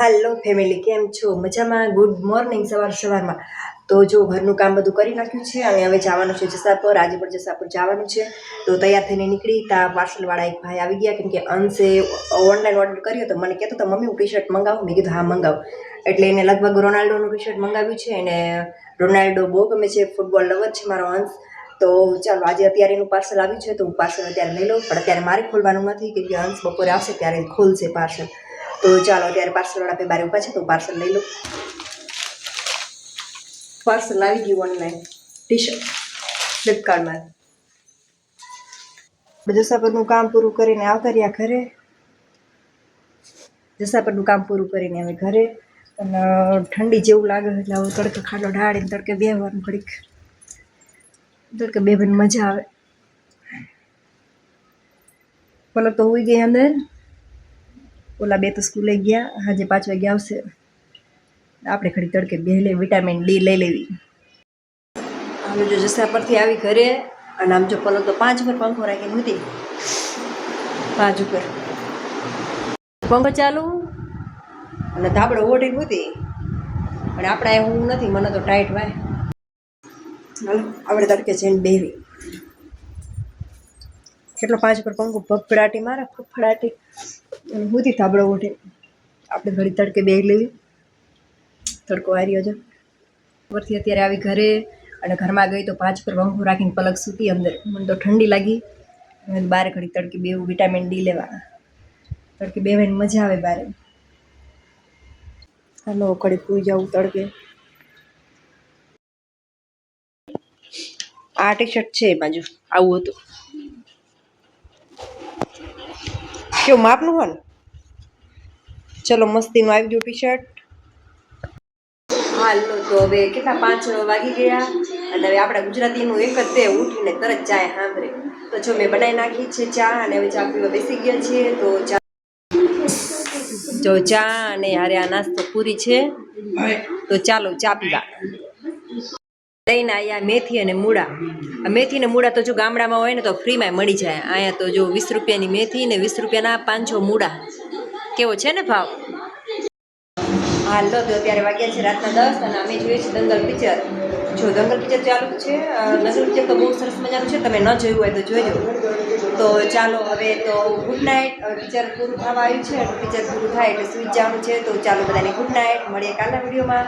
હાલો family કેમ છો? મજામાં? ગુડ મોર્નિંગ સવાર સવારમાં. તો જો ઘરનું કામ બધું કરી નાખ્યું છે અને હવે જવાનું છે જસાપુર, આજે પણ જસાપુર જવાનું છે. તો તૈયાર થઈને નીકળી, તા પાર્સલવાળા એક ભાઈ આવી ગયા, કેમ કે અંશે ઓનલાઈન ઓર્ડર કર્યો તો મને કહેતો તો, મમ્મી, હું ટી શર્ટ મંગાવું. મેં કીધું, હા, મંગાવ. એટલે એને લગભગ રોનાલ્ડોનું ટી શર્ટ મંગાવ્યું છે અને રોનાલ્ડો બહુ ગમે છે ફૂટબોલ લવર છે મારો અંશ. તો ચાલો, આજે અત્યારે એનું પાર્સલ આવ્યું છે, તો હું પાર્સલ અત્યારે લઈ લઉં. પણ અત્યારે મારે ખોલવાનું નથી કે અંશ બપોરે આવશે, ત્યારે ખોલશે પાર્સલ તો ચાલો અત્યારે પાર્સલવાળા આપણે બારે ઊભા છે તો પાર્સલ લઈ લઉં. પાર્સલ આવી ગયું ઓનલાઈન ટી શર્ટ ફ્લિપકાર્ટમાં જસાપરનું કામ પૂરું કરીને આવતા રહ્યા ઘરે. જસાપરનું કામ પૂરું કરીને હવે ઘરે. અને ઠંડી જેવું લાગે એટલે હવે તડકે ખાડો ઢાળીને તડકે બેહવાનું ઘડીક. તડકે બેહવાની મજા આવે. પલક તો હોઈ ગઈ અંદર. ઓલા બે તો સ્કૂલે ગયા આજે પાંચ વાગે આવશે. આપણે ખડી તડકે બે લઈ વિટામિન ડી લઈ લેવી. આમ જો જસા પરથી આવી ઘરે, અને આમ જો પલંગ તો પાંચ ઉપર પંખો રાખીને હતી પાંચ ઉપર. પંખો ચાલુ? અને ધાબળો ઓઢી હતી અને આપણે હું નથી, મને તો ટાઈટ વાય. આપણે તડકે જઈને બેવી કેટલો પાંચ ઉપર પંખો, ભગફડાટી મારે ફફડાટી અને થાબડો ઉઠે. આપણે ઘડી તડકે બે લેવી તડકો રહ્યો છે. ઉપરથી અત્યારે આવી ઘરે અને ઘરમાં ગઈ તો પાંચ પર પંખો રાખીને પલક સૂતી અંદર. મને તો ઠંડી લાગી. અને બહાર ઘડી તડકે બેવું વિટામિન ડી લેવા તડકે બેવાની મજા આવે બારે. હાલો, કડી પૂરી જવું તડકે. આ ટી શર્ટ છે બાજુ. આવું હતું. કેવું માપનું હોય ને? ચલો મસ્તીનું આવી ગયું ટી શર્ટ હાલો તો હવે કેટલા પાંચ વાગી ગયા? અને હવે આપણા ગુજરાતીનું એક જ તે ઉઠીને તરત ચાય સાંભળે. તો જો મેં બનાવી નાખી છે ચા અને હવે ચા પીવા બેસી ગયા છીએ તો ચા જો ચા અને હારે આ નાસ્તો પૂરી છે. તો ચાલો ચા પીવા. લઈને આવ્યા મેથી અને મૂળા. મેથી ને મૂળા તો જો ગામડામાં હોય ને તો ફ્રીમાં મળી જાય. અહીંયા તો જો વીસ રૂપિયાની મેથી ને વીસ રૂપિયાના પાંચસો મૂળા. કેવો છે ને ભાવ? હાલ તો અત્યારે વાગ્યા છે રાતના દસ અને અમે જોઈએ છીએ દંગલ પિક્ચર. જો દંગલ પિક્ચર ચાલુ છે અ, પિક્ચર તો બહુ સરસ મજાનું છે. તમે ન જોયું હોય તો જોઈજો તો ચાલો હવે તો ગુડ નાઇટ પિક્ચર પૂરું થવા આવ્યું છે. પિક્ચર પૂરું થાય એટલે સુઈ જવાનું છે. તો ચાલો બધાને ગુડ નાઇટ મળીએ કાલના વિડીયોમાં.